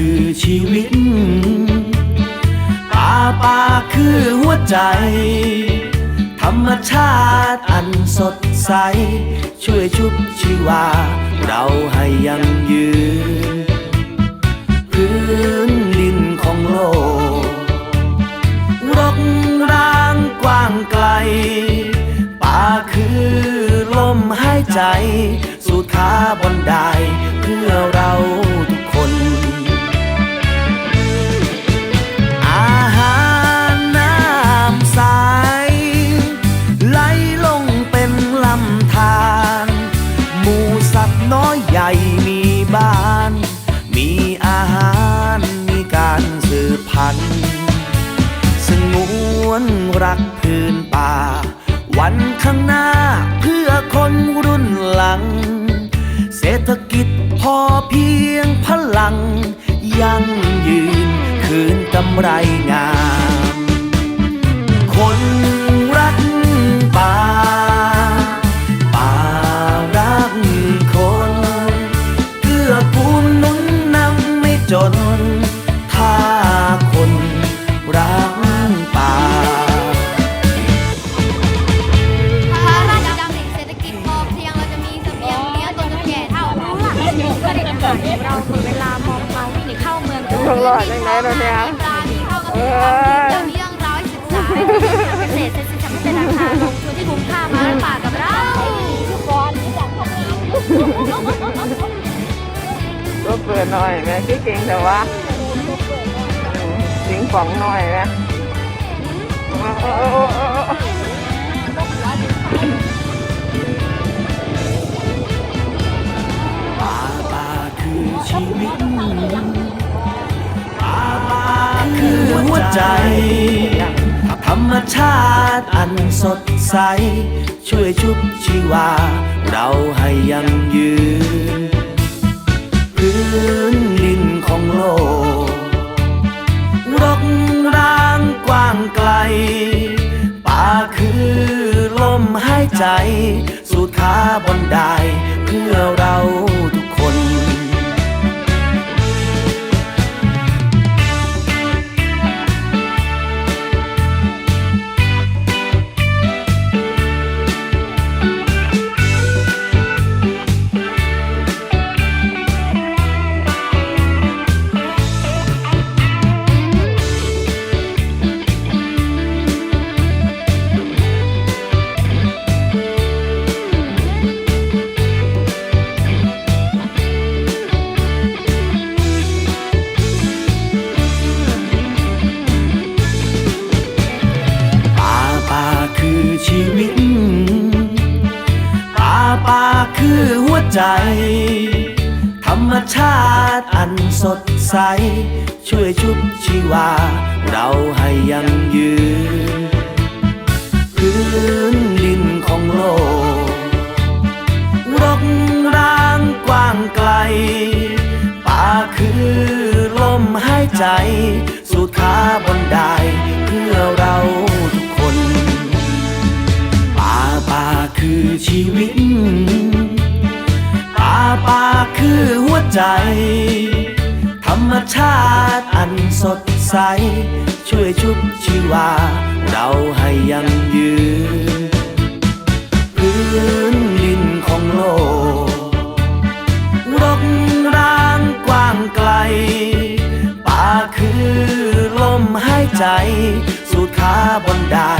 คือชีวิตป่าป่าคือหัวใจ ธรรมชาติอันสดใส ช่วยชุบชีวา เราให้ยังยืน รักพื้นป่า วันข้างหน้าเพื่อคนรุ่นหลัง เศรษฐกิจพอเพียงพลัง ยั่งยืนคืนกำไรงาม คน รอดได้ไหมเราเนี่ยปลามีเข้ากับมีความคิดเรื่องนี้เรื่องราวให้ศึกษาเกษตรเศรษฐกิจจะไม่เป็นราคาลงทุนที่คุ้มค่ามามาป่ากับเราก็เปิดหน่อยแม่คือเก่งแต่ว่าสิงของหน่อยแม่ป่า ใจ ธรรมชาติอันสดใส ช่วยชุบชีวา เราให้ยังยืน พื้นดินของโลกรกร้างกว้างไกล ป่าคือลมหายใจ สูดคาบนได ใจ ธรรมชาติอันสดใส ช่วยชุบชีวา เราให้ยังยืน พื้นดินของโลกรกร้างกว้างไกล ป่าคือลมหายใจ ใจ ธรรมชาติอันสดใส ช่วยชุบชีวา เราให้ยังยืน พื้นดินของโลกรกร้างกว้างไกล ป่าคือลมหายใจ สูดคาบนไดา